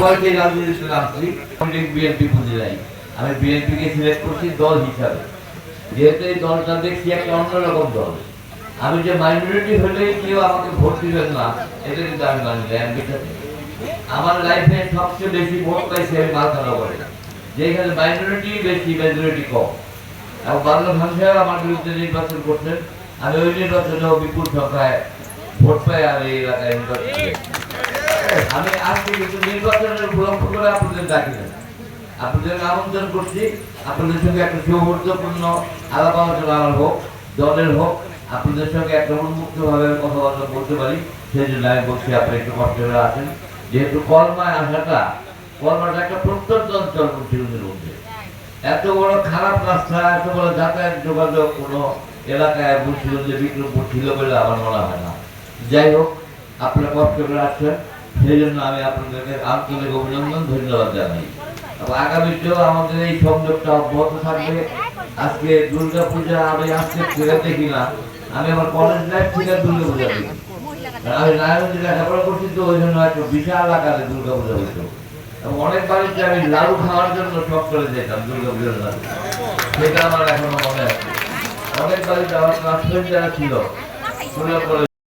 বয়সে রাজনীতিতে নামছি বিএনপি পুঁজি নাই। আমি বিএনপি কে সিলেক্ট করছি দল হিসাবে। যেহেতু এই দলটা দেখছি একটা অন্যরকম দল। আমি যে মাইনরিটি হলেই কেউ আমাকে ভোট দিবেন না, এটা কিন্তু আমি মানি না, আমি আমার লাইফে সবচেয়ে বেশি ভোট পাইছি আমি মালকানগরে যেখানে মাইনরিটি বেশি মেজরিটি কম। এবং বাংলা ভাষায় আমার বিরুদ্ধে নির্বাচন করছেন। আমি ওই নির্বাচনেও বিপুল সংখ্যায় ভোট পাই এই এলাকায় নির্বাচন। আমি আজকে কিন্তু নির্বাচনের উপলক্ষ করে আপনাদের ডাকি আপনাদের আমন্ত্রণ করছি। আপনাদের সঙ্গে একটা সৌহার্দ্যপূর্ণ আলাপ আলোচনা হোক, দলের হোক, আপনাদের সঙ্গে একটা উন্মুক্ত ভাবে কথাবার্তা বলতে পারি। সেই জন্য আমি বলছি আপনি একটু কষ্ট করে আসেন। যেহেতু কলমায় আসাটা, কলমাটা একটা প্রত্যন্ত অঞ্চল মুন্সিগঞ্জের মধ্যে। এত বড় খারাপ রাস্তা, এত বড় যাতায়াত যোগাযোগ কোনো এলাকায় মুন্সিগঞ্জে বিক্রমপুর ছিল বলে আমার মনে হয় না। যাই হোক, আপনারা কষ্ট করে আসছেন। সেই জন্য আমি আপনাদেরকে আন্তরিক অভিনন্দন, ধন্যবাদ জানাই। আগামীতেও আমাদের এই সংযোগটা অব্যাহত থাকবে। আজকে দুর্গা পূজা আমি আজকে ছেড়ে দেখি না আমি আমার কলেজ লাইফ থেকে দুর্গা পূজা দেখি আমি নারায়ণগঞ্জে লেখাপড়া করছি তো ওই জন্য একটা বিশাল আকারে দুর্গা পূজা এবং অনেক বাড়িতে আমি লাড়ু খাওয়ার জন্য শখ করে যেতাম দুর্গা পূজার লাড়ু। সেটা আমার এখনও মনে আছে। অনেক বাড়িতে আমার ক্লাসমেট ছিল